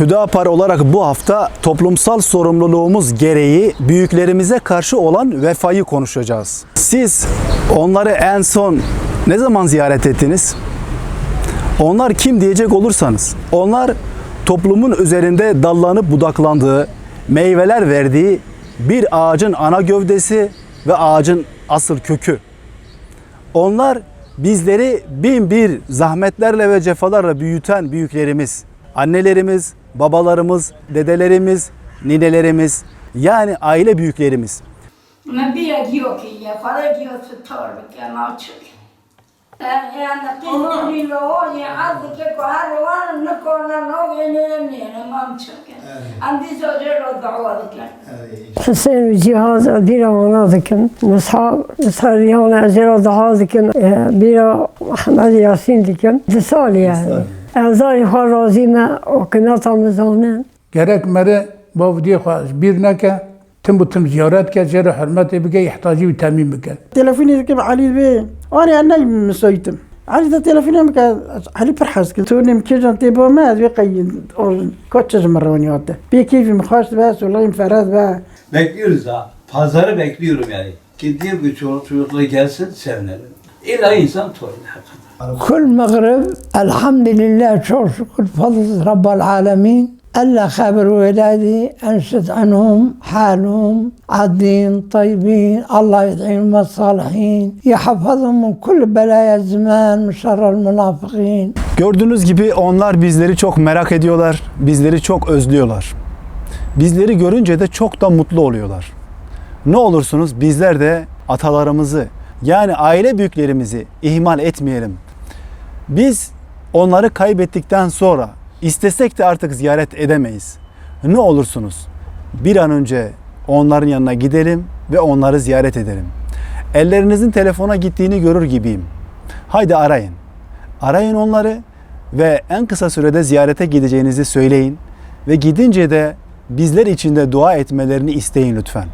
Hüdapar olarak bu hafta toplumsal sorumluluğumuz gereği büyüklerimize karşı olan vefayı konuşacağız. Siz onları en son ne zaman ziyaret ettiniz? Onlar kim diyecek olursanız, onlar toplumun üzerinde dallanıp budaklandığı, meyveler verdiği bir ağacın ana gövdesi ve ağacın asıl kökü. Onlar bizleri bin bir zahmetlerle ve cefalarla büyüten büyüklerimiz, annelerimiz, babalarımız, dedelerimiz, ninelerimiz yani aile büyüklerimiz. Ama bir yok ya, para giyosu torbuk ya ee, malçuk. Yani kızın ile o ya azı ki kohar var ne korna ne gene ne ne malçuk. Andi sözler o davalık. Sen cihaz bir anladıkın, mesela sarıyan ezer o daha dikin, ee, bir Ahmet Yasin dikin, desal yani. Evzayı xwa razî me û qîmeta min zanin. Gerek mere bavdiyê xwe ji neke, tim bu tim ziyaret ke, cere hürmetê bike, ihtacî wî temîn bike. Telefonê dike bi Elî bê, anê em ne müsaitim. Elî de telefonê bike, Elî pir hez kir. Tu nêm kijan tê bo me, ez wê qeyyin, koç ji min ronî hate. Pê keyfî min xweş dibe, solayım. Bekliyoruz ha, pazarı bekliyorum yani. Gideyim ki çoluk çocukları gelsin, sevinelim. İlla insan torun hakikaten. كل مغرب الحمد لله شو شكر فضل رب العالمين ألا خبر ولادي أنشد عنهم حالهم عادين طيبين الله يدعيهم الصالحين يحفظهم من كل بلايا الزمان من شر المنافقين Gördüğünüz gibi onlar bizleri çok merak ediyorlar, bizleri çok özlüyorlar. Bizleri görünce de çok da mutlu oluyorlar. Ne olursunuz bizler de atalarımızı yani aile büyüklerimizi ihmal etmeyelim. Biz onları kaybettikten sonra istesek de artık ziyaret edemeyiz. Ne olursunuz bir an önce onların yanına gidelim ve onları ziyaret edelim. Ellerinizin telefona gittiğini görür gibiyim. Haydi arayın. Arayın onları ve en kısa sürede ziyarete gideceğinizi söyleyin ve gidince de bizler için de dua etmelerini isteyin lütfen.